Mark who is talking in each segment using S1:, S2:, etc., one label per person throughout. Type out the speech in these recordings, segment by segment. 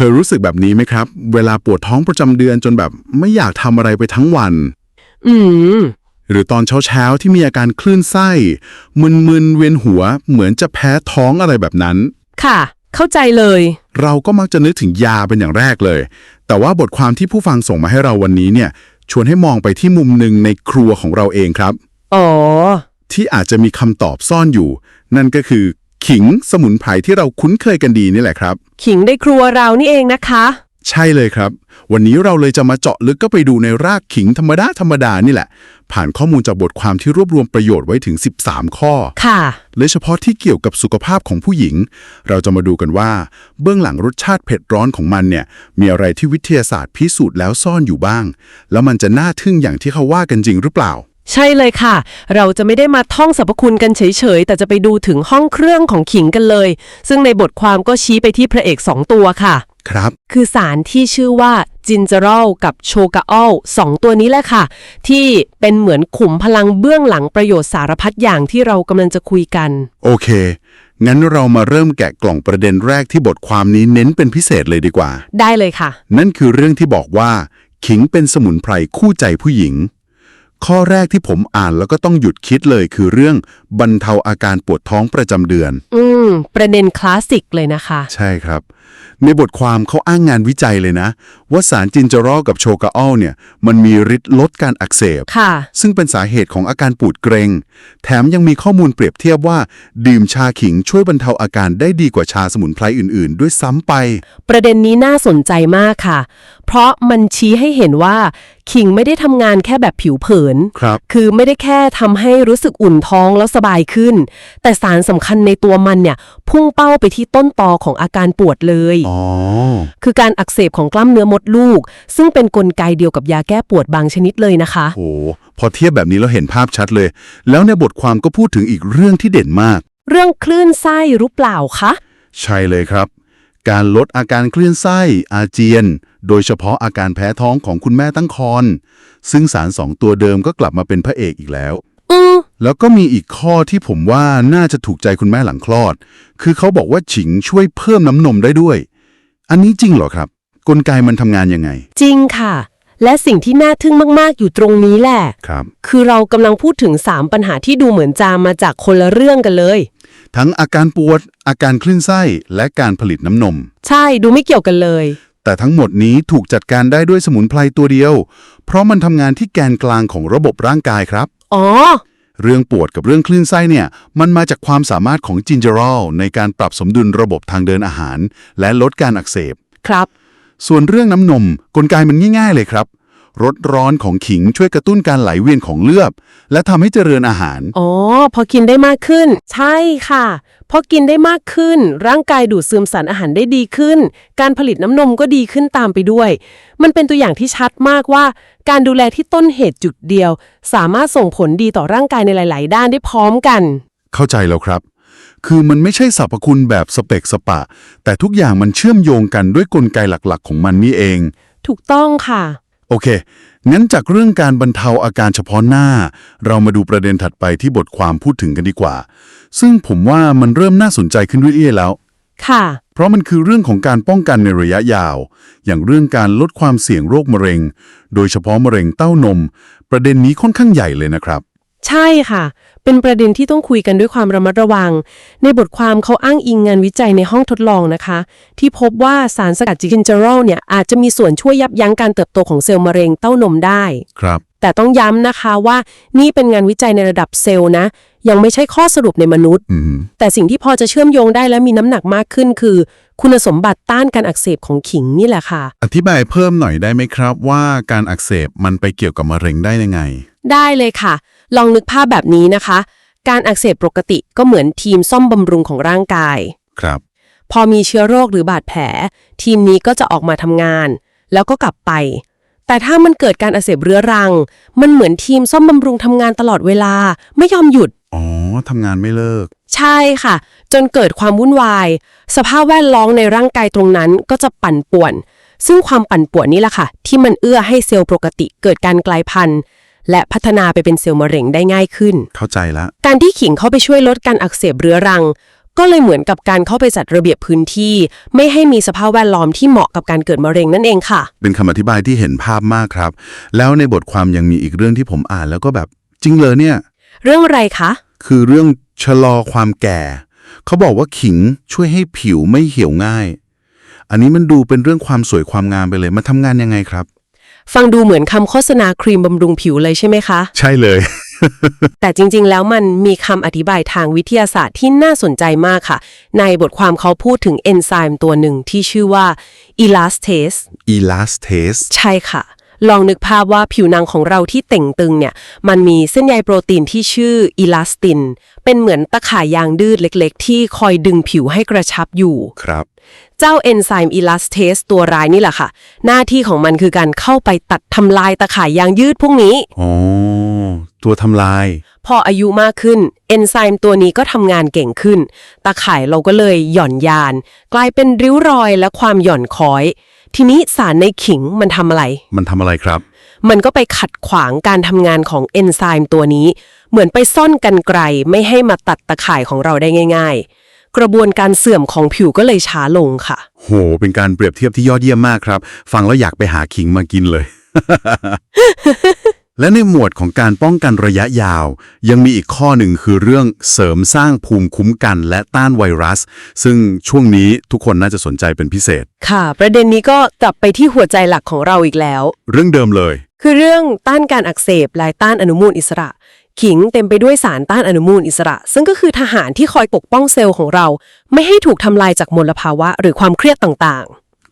S1: เคยรู้สึกแบบนี้ไหมครับ เวลาปวดท้องประจำเดือนจนแบบไม่อยากทำอะไรไปทั้งวัน
S2: อืม
S1: หรือตอนเช้าๆที่มีอาการคลื่นไส้ มึนๆเวียนหัวเหมือนจะแพ้ท้องอะไรแบบนั้น
S2: ค่ะ เข้าใจเลย
S1: เราก็มักจะนึกถึงยาเป็นอย่างแรกเลย แต่ว่าบทความที่ผู้ฟังส่งมาให้เราวันนี้เนี่ย ชวนให้มองไปที่มุมหนึ่งในครัวของเราเองครับ
S2: อ๋อ
S1: ที่อาจจะมีคำตอบซ่อนอยู่ นั่นก็คือ ขิงสมุนไพรที่เราคุ้นเคยกันดีนี่แหละครับ
S2: ขิงในครัวเรานี่เองนะคะ
S1: ใช่เลยครับ วันนี้เราเลยจะมาเจาะลึกก็ไปดูในรากขิงธรรมดาธรรมดานี่แหละ ผ่านข้อมูลจากบทความที่รวบรวมประโยชน์ไว้ถึง 13 ข้อ
S2: ค่ะ
S1: และเฉพาะที่เกี่ยวกับสุขภาพของผู้หญิง เราจะมาดูกันว่า เบื้องหลังรสชาติเผ็ดร้อนของมันเนี่ย มีอะไรที่วิทยาศาสตร์พิสูจน์แล้วซ่อนอยู่บ้าง แล้วมันจะน่าทึ่งอย่างที่เขาว่ากันจริงหรือเปล่า
S2: ใช่เลยค่ะ เราจะไม่ได้มาท่องสรรพคุณกันเฉยๆ แต่จะไปดูถึงห้องเครื่องของขิงกันเลย ซึ่งในบทความก็ชี้ไปที่พระเอกสองตัวค่ะ
S1: ครับ
S2: คือสารที่ชื่อว่าจินเจอรอลกับโชกาออลสองตัวนี้แหละค่ะ ที่เป็นเหมือนขุมพลังเบื้องหลังประโยชน์สารพัดอย่างที่เรากำลังจะคุยกัน
S1: โอเค งั้นเรามาเริ่มแกะกล่องประเด็นแรกที่บทความนี้เน้นเป็นพิเศษเลยดีกว่า
S2: ได้เลยค่ะ
S1: นั่นคือเรื่องที่บอกว่า ขิงเป็นสมุนไพรคู่ใจผู้หญิง ข้อแรกที่ผมอ่านแล้วก็ต้องหยุดคิดเลยคือเรื่องบรรเทาอาการปวดท้องประจำเดือน
S2: อืม ประเด็นคลาสสิกเลยนะคะ
S1: ใช่ครับ ในบทความเขาอ้างงานวิจัยเลยนะ ว่าสารจินเจอรอลกับโชกาออลเนี่ยมันมีฤทธิ์ลดการอักเสบ
S2: ค่ะ
S1: ซึ่งเป็นสาเหตุของอาการปวดเกรง แถมยังมีข้อมูลเปรียบเทียบว่า ดื่มชาขิงช่วยบรรเทาอาการได้ดีกว่าชาสมุนไพรอื่น ๆ ด้วยซ้ำไป
S2: ประเด็นนี้น่าสนใจมากค่ะ เพราะมันชี้ให้เห็นว่าขิงไม่ได้ทำงานแค่แบบผิวเผิน
S1: ครับ
S2: คือไม่ได้แค่ทำให้รู้สึกอุ่นท้องแล้วสบายขึ้น แต่สารสำคัญในตัวมันเนี่ยพุ่งเป้าไปที่ต้นตอของอาการปวดเลย
S1: อ๋อ
S2: คือการอักเสบของกล้ามเนื้อมดลูก ซึ่งเป็นนกลไกเดียวกับยาแก้ปวดบางชนิดเลยนะคะ
S1: โหพอเทียบแบบนี้เราเห็นภาพชัดเลย แล้วในบทความก็พูดถึงอีกเรื่องที่เด่นมาก
S2: เรื่องคลื่นไส้รู้เปล่าคะ
S1: ใช่เลยครับ การลดอาการคลื่นไส้อาเจียน โดยเฉพาะอาการแพ้ท้องของคุณแม่ตั้งครรภ์ซึ่งสารสองตัวเดิมก็กลับมาเป็นพระเอกอีกแล้ว
S2: อือ
S1: แล้วก็มีอีกข้อที่ผมว่าน่าจะถูกใจคุณแม่หลังคลอด คือเขาบอกว่าฉิงช่วยเพิ่มน้ำนมได้ด้วย อันนี้จริงเหรอครับ กลไกมันทำงานยังไง
S2: จริงค่ะ และสิ่งที่น่าทึ่งมาก ๆ อยู่ตรงนี้แหละ
S1: ครับ
S2: คือเรากำลังพูดถึง 3 ปัญหาที่ดูเหมือนจะมาจากคนละเรื่องกันเลย
S1: ทั้งอาการปวด อาการคลื่นไส้ และการผลิตน้ำนม
S2: ใช่ดูไม่เกี่ยวกันเลย
S1: แต่ทั้งหมดนี้ถูกจัดการได้ด้วยสมุนไพรตัวเดียว เพราะมันทำงานที่แกนกลางของระบบร่างกายครับ
S2: อ๋อ
S1: เรื่องปวดกับเรื่องคลื่นไส้เนี่ย มันมาจากความสามารถของจินเจอรอลในการปรับสมดุลระบบทางเดินอาหาร และลดการอักเสบ
S2: ครับ
S1: ส่วนเรื่องน้ำนมกลไกมันง่าย ๆ เลยครับ รสร้อนของขิงช่วยกระตุ้นการไหลเวียนของเลือดและทำให้เจริญอาหาร
S2: อ๋อ พอกินได้มากขึ้น ใช่ค่ะ พอกินได้มากขึ้น ร่างกายดูดซึมสารอาหารได้ดีขึ้น การผลิตน้ำนมก็ดีขึ้นตามไปด้วย มันเป็นตัวอย่างที่ชัดมากว่า การดูแลที่ต้นเหตุจุดเดียว สามารถส่งผลดีต่อร่างกายในหลาย ๆ ด้านได้พร้อมกัน
S1: เข้าใจแล้วครับ คือมันไม่ใช่สรรพคุณแบบสเปกสปะ แต่ทุกอย่างมันเชื่อมโยงกันด้วยกลไกหลักๆ ของมันนี่เอง
S2: ถูกต้องค่ะ
S1: โอเค งั้นจากเรื่องการบรรเทาอาการเฉพาะหน้า เรามาดูประเด็นถัดไปที่บทความพูดถึงกันดีกว่า ซึ่งผมว่ามันเริ่มน่าสนใจขึ้นเรื่อยๆแล้ว
S2: ค่ะ
S1: เพราะมันคือเรื่องของการป้องกันในระยะยาว อย่างเรื่องการลดความเสี่ยงโรคมะเร็ง โดยเฉพาะมะเร็งเต้านม ประเด็นนี้ค่อนข้างใหญ่เลยนะครับ
S2: ใช่ค่ะ เป็นประเด็นที่ต้องคุยกันด้วยความระมัดระวัง ในบทความเขาอ้างอิงงานวิจัยในห้องทดลองนะคะ ที่พบว่าสารสกัดจิกินเจอรอลเนี่ยอาจจะมีส่วนช่วยยับยั้งการเติบโตของเซลล์มะเร็งเต้านมได้
S1: ครับ
S2: แต่ต้องย้ำนะคะว่านี่เป็นงานวิจัยในระดับเซลล์นะ ยังไม่ใช่ข้อสรุปในมนุษย์
S1: อืม
S2: แต่สิ่งที่พอจะเชื่อมโยงได้และมีน้ำหนักมากขึ้นคือ คุณสมบัติต้านการอักเสบของขิงนี่แหละค่ะ
S1: อธิบายเพิ่มหน่อยได้ไหมครับว่าการอักเสบมันไปเกี่ยวกับมะเร็งได้ยังไง
S2: ได้เลยค่ะ ลองนึกภาพแบบนี้นะคะ การอักเสบปกติก็เหมือนทีมซ่อมบำรุงของร่างกาย
S1: ครับ
S2: พอมีเชื้อโรคหรือบาดแผล ทีมนี้ก็จะออกมาทำงาน แล้วก็กลับไป แต่ถ้ามันเกิดการอักเสบเรื้อรัง มันเหมือนทีมซ่อมบำรุงทำงานตลอดเวลา ไม่ยอมหยุด
S1: อ๋อทำงานไม่เลิก
S2: ใช่ค่ะ จนเกิดความวุ่นวาย สภาพแวดล้อมในร่างกายตรงนั้นก็จะปั่นป่วน ซึ่งความปั่นป่วนนี่แหละค่ะ ที่มันเอื้อให้เซลล์ปกติเกิดการกลายพันธุ์ และพัฒนาไปเป็นเซลล์มะเร็งได้ง่ายขึ้น
S1: เข้าใจละ
S2: การที่ขิงเข้าไปช่วยลดการอักเสบเรื้อรัง ก็เลยเหมือนกับการเข้าไปจัดระเบียบพื้นที่ ไม่ให้มีสภาพแวดล้อมที่เหมาะกับการเกิดมะเร็งนั่นเองค่ะ
S1: เป็นคำอธิบายที่เห็นภาพมากครับ แล้วในบทความยังมีอีกเรื่องที่ผมอ่านแล้วก็แบบจริงเลยเนี่ย
S2: เรื่องอะไรคะ
S1: คือเรื่องชะลอความแก่ เขาบอกว่าขิงช่วยให้ผิวไม่เหี่ยวง่าย อันนี้มันดูเป็นเรื่องความสวยความงามไปเลย มันทำงานยังไงครับ
S2: ฟังดูเหมือนคำโฆษณาครีมบำรุงผิวเลยใช่ไหมคะ
S1: ใช่เลย
S2: แต่จริงๆ แล้วมันมีคำอธิบายทางวิทยาศาสตร์ที่น่าสนใจมากค่ะ ในบทความเขาพูดถึงเอนไซม์ตัวหนึ่งที่ชื่อว่า elastase
S1: elastase
S2: ใช่ค่ะ ลองนึกภาพว่าผิวหนังของเราที่เต่งตึงเนี่ย มันมีเส้นใยโปรตีนที่ชื่ออีลาสติน เป็นเหมือนตะข่ายยางดืดเล็กๆ ที่คอยดึงผิวให้กระชับอยู่
S1: ครับ
S2: เจ้าเอนไซม์อีลาสเทสตัวร้ายนี่แหละค่ะ หน้าที่ของมันคือการเข้าไปตัดทำลายตะข่ายยางยืดพวกนี้
S1: อ๋อ ตัวทำลาย
S2: พออายุมากขึ้น เอนไซม์ตัวนี้ก็ทำงานเก่งขึ้นตาข่ายเราก็เลยหย่อนยาน กลายเป็นริ้วรอยและความหย่อนคอย ทีนี้สารในขิงมันทำอะไร
S1: มันทำอะไรครับ
S2: มันก็ไปขัดขวางการทำงานของเอนไซม์ตัวนี้ เหมือนไปซ่อนกันไกลไม่ให้มาตัดตะข่ายของเราได้ง่าย ๆ กระบวนการเสื่อมของผิวก็เลยช้าลงค่ะ
S1: โห เป็นการเปรียบเทียบที่ยอดเยี่ยมมากครับ ฟังแล้วอยากไปหาขิงมากินเลย และในหมวดของการป้องกันระยะยาว ยังมีอีกข้อหนึ่งคือเรื่องเสริมสร้างภูมิคุ้มกันและต้านไวรัส ซึ่งช่วงนี้ทุกคนน่าจะสนใจเป็นพิเศษ
S2: ค่ะ ประเด็นนี้ก็กลับไปที่หัวใจหลักของเราอีกแล้ว
S1: เรื่องเดิมเลย
S2: คือเรื่องต้านการอักเสบและต้านอนุมูลอิสระ ขิงเต็มไปด้วยสารต้านอนุมูลอิสระ ซึ่งก็คือทหารที่คอยปกป้องเซลล์ของเรา ไม่ให้ถูกทำลายจากมลภาวะหรือความเครียดต่าง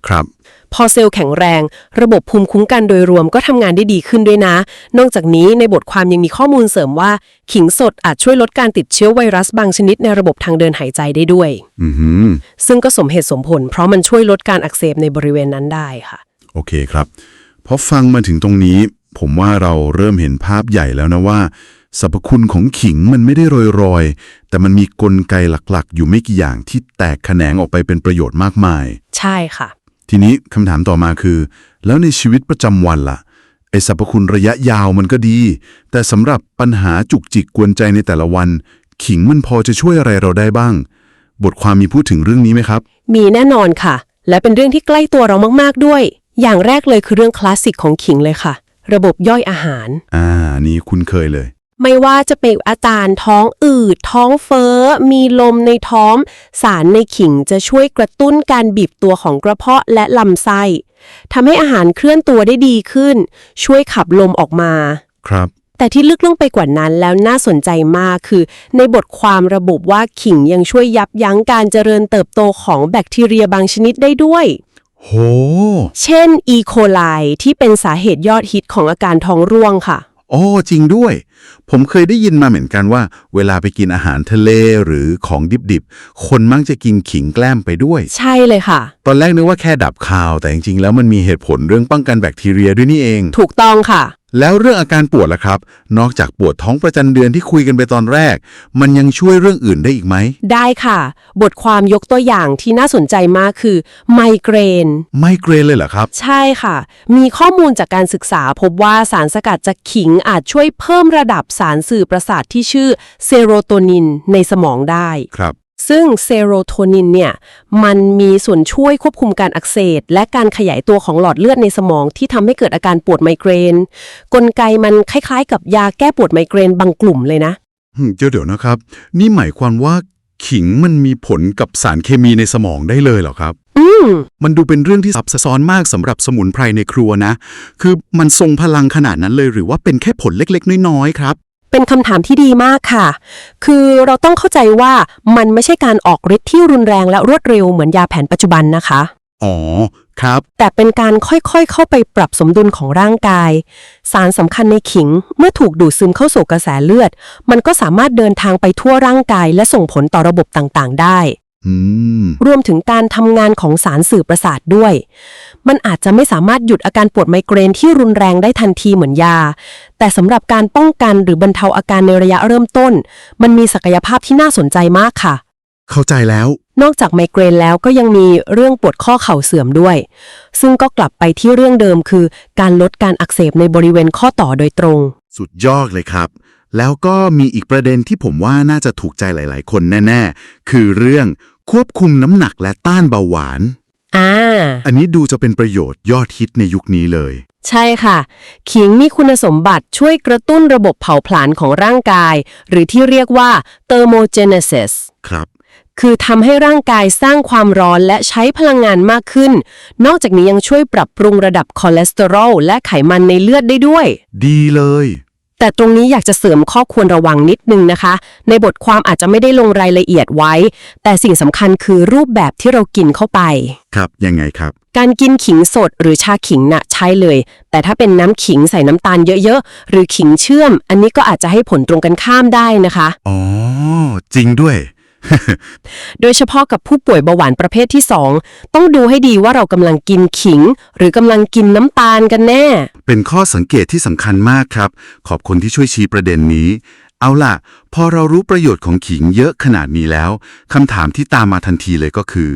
S1: ครับ
S2: ๆพอเซลล์แข็งแรง ระบบภูมิคุ้มกันโดยรวมก็ทำงานได้ดีขึ้นด้วยนะ นอกจากนี้ในบทความยังมีข้อมูลเสริมว่า ขิงสดอาจช่วยลดการติดเชื้อไวรัสบางชนิดในระบบทางเดินหายใจได้ด้วย
S1: อือหือ
S2: ซึ่งก็สมเหตุสมผล เพราะมันช่วยลดการอักเสบในบริเวณนั้นได้ค่ะ
S1: โอเคครับพอฟังมาถึงตรงนี้ ผมว่าเราเริ่มเห็นภาพใหญ่แล้วนะว่าสรรพคุณของขิงมันไม่ได้โรยๆ แต่มันมีกลไกหลักๆ อยู่ไม่กี่อย่างที่แตกแขนงออกไปเป็นประโยชน์มากมาย
S2: ใช่ค่ะ
S1: ทีนี้คำถามต่อมาคือ แล้วในชีวิตประจำวันล่ะไอสรรพคุณระยะยาวมันก็ดี แต่สำหรับปัญหาจุกจิกกวนใจในแต่ละวัน ขิงมันพอจะช่วยอะไรเราได้บ้าง บทความมีพูดถึงเรื่องนี้ไหมครับ
S2: มีแน่นอนค่ะ และเป็นเรื่องที่ใกล้ตัวเรามาก ๆ ด้วย อย่างแรกเลยคือเรื่องคลาสสิกของขิงเลยค่ะ ระบบย่อยอาหาร
S1: อ่า นี่คุ้นเคยเลย
S2: ไม่ว่าจะเป็นอาการท้องอืด ท้องเฟ้อ มีลมในท้อง สารในขิงจะช่วยกระตุ้นการบีบตัวของกระเพาะและลำไส้ทำให้อาหารเคลื่อนตัวได้ดีขึ้น ช่วยขับลมออกมา
S1: ครับ
S2: แต่ที่ลึกลงไปกว่านั้นแล้วน่าสนใจมากคือ ในบทความระบุว่าขิงยังช่วยยับยั้งการเจริญเติบโตของแบคทีเรียบางชนิดได้ด้วย
S1: โห
S2: เช่น อีโคไลที่เป็นสาเหตุยอดฮิตของอาการท้องร่วงค่ะ
S1: โอ้จริงด้วย ผมเคยได้ยินมาเหมือนกันว่า เวลาไปกินอาหารทะเลหรือของดิบๆ คนมักจะกินขิงแกล้มไปด้วย
S2: ใช่เลยค่ะ
S1: ตอนแรกนึกว่าแค่ดับคาว แต่จริงๆ แล้วมันมีเหตุผลเรื่องป้องกันแบคทีเรียด้วยนี่เอง
S2: ถูกต้องค่ะ
S1: แล้วเรื่องอาการปวดล่ะครับ นอกจากปวดท้องประจำเดือนที่คุยกันไปตอนแรก มันยังช่วยเรื่องอื่นได้อีกไหม
S2: ได้ค่ะ บทความยกตัวอย่างที่น่าสนใจมากคือไมเกรน
S1: ไมเกรนเลยเหรอครับ
S2: ใช่ค่ะ มีข้อมูลจากการศึกษาพบว่าสารสกัดจากขิงอาจช่วยเพิ่มระดับสารสื่อประสาทที่ชื่อเซโรโทนินในสมองได้
S1: ครับ
S2: ซึ่งเซโรโทนินเนี่ยมันมีส่วนช่วยควบคุมการอักเสบและการขยายตัวของหลอดเลือดในสมองที่ทำให้เกิดอาการปวดไมเกรน กลไกมันคล้ายๆ กับยาแก้ปวดไมเกรนบางกลุ่มเลยนะ
S1: อืมเดี๋ยวเดี๋ยวนะครับ นี่หมายความว่าขิงมันมีผลกับสารเคมีในสมองได้เลยเหรอครับ
S2: อืม
S1: มันดูเป็นเรื่องที่ซับซ้อนมากสำหรับสมุนไพรในครัวนะ คือมันทรงพลังขนาดนั้นเลยหรือว่าเป็นแค่ผลเล็กๆ น้อยๆครับ
S2: เป็นคำถามที่ดีมากค่ะ คือเราต้องเข้าใจว่ามันไม่ใช่การออกฤทธิ์ที่รุนแรงและรวดเร็วเหมือนยาแผนปัจจุบันนะคะ
S1: อ๋อ ครับ
S2: แต่เป็นการค่อยๆ เข้าไปปรับสมดุลของร่างกาย สารสำคัญในขิงเมื่อถูกดูดซึมเข้าสู่กระแสเลือด มันก็สามารถเดินทางไปทั่วร่างกาย และส่งผลต่อระบบต่างๆ ได้
S1: อืม
S2: รวมถึงการทำงานของสารสื่อประสาทด้วย มันอาจจะไม่สามารถหยุดอาการปวดไมเกรนที่รุนแรงได้ทันทีเหมือนยา แต่สำหรับการป้องกันหรือบรรเทาอาการในระยะเริ่มต้น มันมีศักยภาพที่น่าสนใจมากค่ะ
S1: เข้าใจแล้ว
S2: นอกจากไมเกรนแล้วก็ยังมีเรื่องปวดข้อเข่าเสื่อมด้วย ซึ่งก็กลับไปที่เรื่องเดิมคือ การลดการอักเสบในบริเวณข้อต่อโดยตรง
S1: สุดยอดเลยครับ แล้วก็มีอีกประเด็นที่ผมว่าน่าจะถูกใจหลาย ๆ คนแน่ ๆ คือเรื่อง ควบคุมน้ำหนักและต้านเบาหวาน
S2: อ่า
S1: อันนี้ดูจะเป็นประโยชน์ยอดฮิตในยุคนี้เลย
S2: ใช่ค่ะ ขิงมีคุณสมบัติช่วยกระตุ้นระบบเผาผลาญของร่างกาย หรือที่เรียกว่า thermogenesis
S1: ครับ
S2: คือทำให้ร่างกายสร้างความร้อนและใช้พลังงานมากขึ้น นอกจากนี้ยังช่วยปรับปรุงระดับคอเลสเตอรอลและไขมันในเลือดได้ด้วย
S1: ดีเลย
S2: แต่ตรงนี้อยากจะเสริมข้อควรระวังนิดนึงนะคะ ในบทความอาจจะไม่ได้ลงรายละเอียดไว้ แต่สิ่งสำคัญคือรูปแบบที่เรากินเข้าไป
S1: ครับยังไงครับ
S2: การกินขิงสดหรือชาขิงน่ะใช่เลย แต่ถ้าเป็นน้ำขิงใส่น้ำตาลเยอะๆ หรือขิงเชื่อม อันนี้ก็อาจจะให้ผลตรงกันข้ามได้นะคะ
S1: อ๋อ จริงด้วย
S2: โดยเฉพาะกับผู้ป่วยเบาหวานประเภทที่ 2 ต้องดูให้ดีว่าเรากำลังกินขิง หรือกำลังกินน้ำตาลกันแน่
S1: เป็นข้อสังเกตที่สำคัญมากครับ ขอบคุณที่ช่วยชี้ประเด็นนี้ เอาล่ะ พอเรารู้ประโยชน์ของขิงเยอะขนาดนี้แล้วคำถามที่ตามมาทันทีเลยก็คือ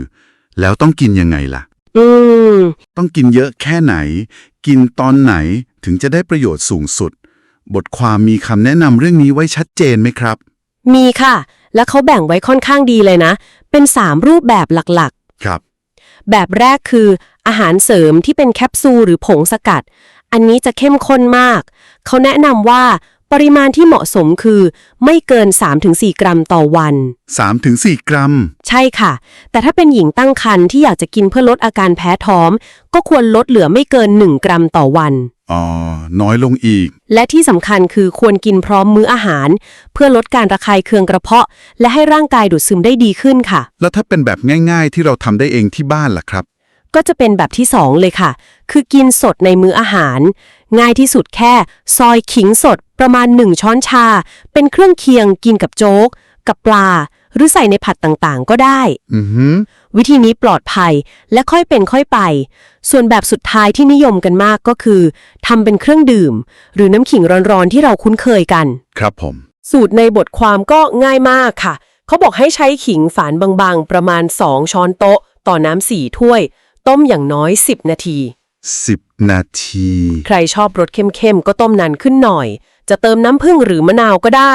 S1: แล้วต้องกินยังไงล่ะ
S2: อืม
S1: ต้องกินเยอะแค่ไหน กินตอนไหนถึงจะได้ประโยชน์สูงสุด บทความมีคำแนะนำเรื่องนี้ไว้ชัดเจนไหมครับ
S2: มีค่ะ และเขาแบ่งไว้ค่อนข้างดีเลยนะ เป็น 3 รูปแบบหลัก
S1: ครับ
S2: ๆแบบแรกคือ อาหารเสริมที่เป็นแคปซูลหรือผงสกัด อันนี้จะเข้มข้นมาก เขาแนะนำว่า ปริมาณที่เหมาะสมคือไม่เกิน 3-4 กรัมต่อวัน
S1: 3-4 กรัม
S2: ใช่ค่ะ แต่ถ้าเป็นหญิงตั้งครรภ์ที่อยากจะกินเพื่อลดอาการแพ้ท้อง ก็ควรลดเหลือไม่เกิน 1 กรัมต่อวัน
S1: อ๋อ น้อยลงอีก
S2: และที่สำคัญคือควรกินพร้อมมื้ออาหาร เพื่อลดการระคายเคืองกระเพาะ และให้ร่างกายดูดซึมได้ดีขึ้นค่ะ
S1: แล้วถ้าเป็นแบบง่าย ๆ ที่เราทำได้เองที่บ้านล่ะครับ
S2: ก็จะเป็นแบบที่ 2 เลยค่ะ คือกินสดในมื้ออาหาร ง่ายที่สุดแค่ ซอยขิงสดประมาณ 1 ช้อนชา เป็นเครื่องเคียงกินกับโจ๊ก กับปลา หรือใส่ในผัดต่างๆ ก็ได้
S1: อือหือ
S2: วิธีนี้ปลอดภัยและค่อยเป็นค่อยไป ส่วนแบบสุดท้ายที่นิยมกันมากก็คือทำเป็นเครื่องดื่ม หรือน้ำขิงร้อนๆที่เราคุ้นเคยกัน
S1: ครับผม
S2: สูตรในบทความก็ง่ายมากค่ะ เขาบอกให้ใช้ขิงฝานบางๆ ประมาณ 2 ช้อนโต๊ะ ต่อน้ำสี่ถ้วย ต้มอย่างน้อย 10 นาที
S1: 10 นาที
S2: ใครชอบรสเข้มๆ ก็ต้มนานขึ้นหน่อย จะเติมน้ำผึ้งหรือมะนาวก็ได้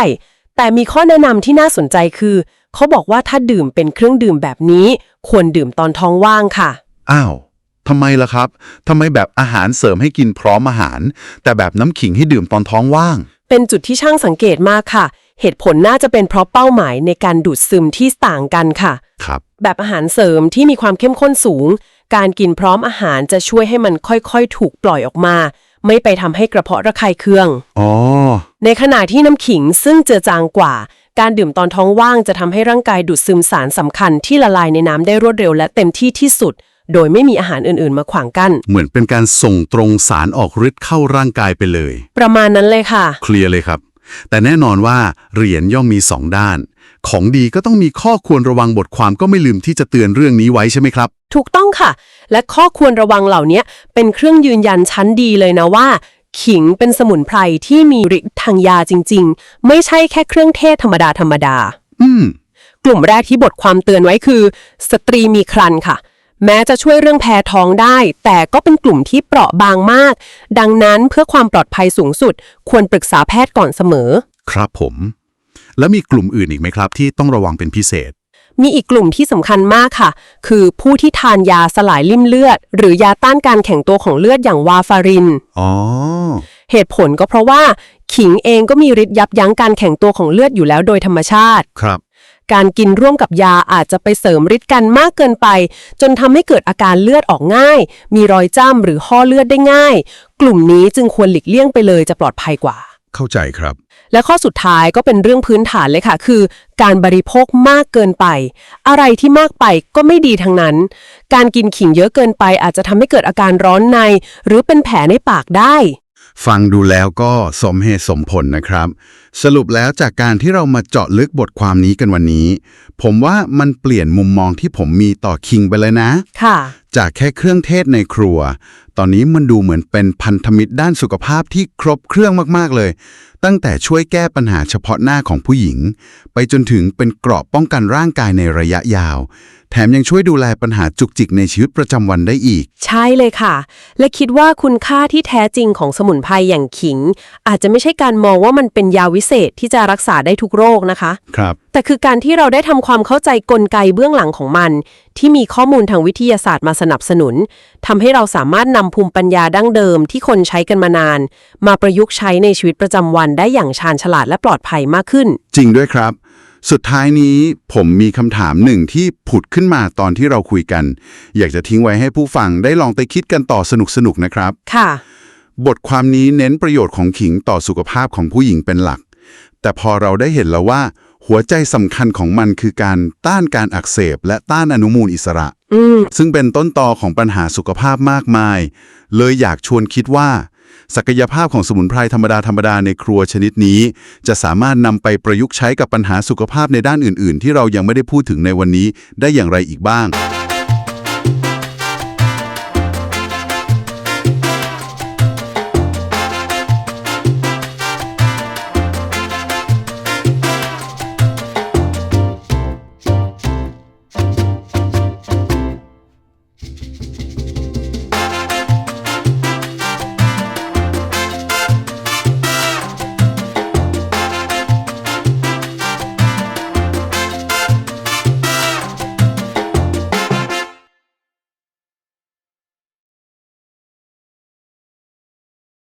S2: แต่มีข้อแนะนำที่น่าสนใจคือ เขาบอกว่าถ้าดื่มเป็นเครื่องดื่มแบบนี้ ควรดื่มตอนท้องว่างค่ะ
S1: อ้าวทำไมล่ะครับทำไมแบบอาหารเสริมให้กินพร้อมอาหาร แต่แบบน้ำขิงให้ดื่มตอนท้องว่าง
S2: เป็นจุดที่ช่างสังเกตมากค่ะ เหตุผลน่าจะเป็นเพราะเป้าหมายในการดูดซึมที่ต่างกันค่ะ
S1: ครับ
S2: แบบอาหารเสริมที่มีความเข้มข้นสูง การกินพร้อมอาหารจะช่วยให้มันค่อยๆ ถูกปล่อยออกมา ไม่ไปทำให้กระเพาะระคายเคือง
S1: อ๋อ
S2: ในขณะที่น้ำขิงซึ่งเจือจางกว่า การดื่มตอนท้องว่างจะทำให้ร่างกายดูดซึมสารสำคัญที่ละลายในน้ำได้รวดเร็วและเต็มที่ที่สุด โดยไม่มีอาหารอื่นๆ มาขวางกั้น
S1: เหมือนเป็นการส่งตรงสารออกฤทธิ์เข้าร่างกายไปเลย
S2: ประมาณนั้นเลยค่ะ
S1: เคลียร์เลยครับ แต่แน่นอนว่าเหรียญย่อมมีสองด้าน ของดีก็ต้องมีข้อควรระวังบทความก็ไม่ลืมที่จะเตือนเรื่องนี้ไว้ใช่ไหมครับ
S2: ถูกต้องค่ะ และข้อควรระวังเหล่านี้เป็นเครื่องยืนยันชั้นดีเลยนะว่า ขิงเป็นสมุนไพรที่มีฤทธิ์ทางยาจริง ๆ ไม่ใช่แค่เครื่องเทศธรรมดาธรรมดา
S1: อืม
S2: กลุ่มแรกที่บทความเตือนไว้คือ สตรีมีครรภ์ค่ะ แม้จะช่วยเรื่องแพ้ท้องได้ แต่ก็เป็นกลุ่มที่เปราะบางมาก ดังนั้นเพื่อความปลอดภัยสูงสุด ควรปรึกษาแพทย์ก่อนเสมอ
S1: ครับผม แล้วมีกลุ่มอื่นอีกไหมครับ ที่ต้องระวังเป็นพิเศษ
S2: มีอีกกลุ่มที่สำคัญมากค่ะ คือผู้ที่ทานยาสลายริ่มเลือด หรือยาต้านการแข็งตัวของเลือดอย่างวาฟาริน
S1: อ๋อ
S2: เหตุผลก็เพราะว่า ขิงเองก็มีฤทธิ์ยับยั้งการแข็งตัวของเลือดอยู่แล้วโดยธรรมชาติ
S1: ครับ
S2: การกินร่วมกับยาอาจจะไปเสริมฤทธิ์กันมากเกินไป จนทำให้เกิดอาการเลือดออกง่าย มีรอยจ้ำหรือห่อเลือดได้ง่าย กลุ่มนี้จึงควรหลีกเลี่ยงไปเลยจะปลอดภัยกว่า
S1: เข้าใจครับ
S2: และข้อสุดท้ายก็เป็นเรื่องพื้นฐานเลยค่ะ คือ การบริโภคมากเกินไป อะไรที่มากไปก็ไม่ดีทั้งนั้น การกินขิงเยอะเกินไปอาจจะทำให้เกิดอาการร้อนใน หรือเป็นแผลในปากได้
S1: ฟังดูแล้วก็สมเหตุสมผลนะครับ สรุปแล้วจากการที่เรามาเจาะลึกบทความนี้กันวันนี้ ผมว่ามันเปลี่ยนมุมมองที่ผมมีต่อคิงไปเลยนะ
S2: ค่ะ
S1: จากแค่เครื่องเทศในครัว ตอนนี้มันดูเหมือนเป็นพันธมิตรด้านสุขภาพที่ครบเครื่องมากๆเลย ตั้งแต่ช่วยแก้ปัญหาเฉพาะหน้าของผู้หญิง ไปจนถึงเป็นเกราะป้องกันร่างกายในระยะยาว แถถมยังช่วยดูแลปัญหาจุกจิกในชีวิตประจำวันได้อีก
S2: ใช่เลยค่ะ และคิดว่าคุณค่าที่แท้จริงของสมุนไพรอย่างขิง อาจจะไม่ใช่การมองว่ามันเป็นยาวิเศษที่จะรักษาได้ทุกโรคนะคะ
S1: ครับ
S2: แต่คือการที่เราได้ทำความเข้าใจกลไกเบื้องหลังของมัน ที่มีข้อมูลทางวิทยาศาสตร์มาสนับสนุนทำให้เราสามารถนำภูมิปัญญาดั้งเดิมที่คนใช้กันมานาน มาประยุกต์ใช้ในชีวิตประจำวันได้อย่างชาญฉลาดและปลอดภัยมากขึ้น
S1: จริงด้วยครับ สุดท้ายนี้ผมมีคำถามหนึ่งที่ผุดขึ้นมาตอนที่เราคุยกัน อยากจะทิ้งไว้ให้ผู้ฟังได้ลองไปคิดกันต่อสนุกๆนะครับ
S2: ค่ะ
S1: บทความนี้เน้นประโยชน์ของขิงต่อสุขภาพของผู้หญิงเป็นหลัก แต่พอเราได้เห็นแล้วว่า หัวใจสำคัญของมันคือการต้านการอักเสบ และต้านอนุมูลอิสระ
S2: อืม
S1: ซึ่งเป็นต้นตอของปัญหาสุขภาพมากมาย เลยอยากชวนคิดว่า ศักยภาพของสมุนไพรธรรมดาธรรมดาในครัวชนิดนี้ จะสามารถนำไปประยุกต์ใช้กับปัญหาสุขภาพในด้านอื่น ๆ ที่เรายังไม่ได้พูดถึงในวันนี้ได้อย่างไรอีกบ้าง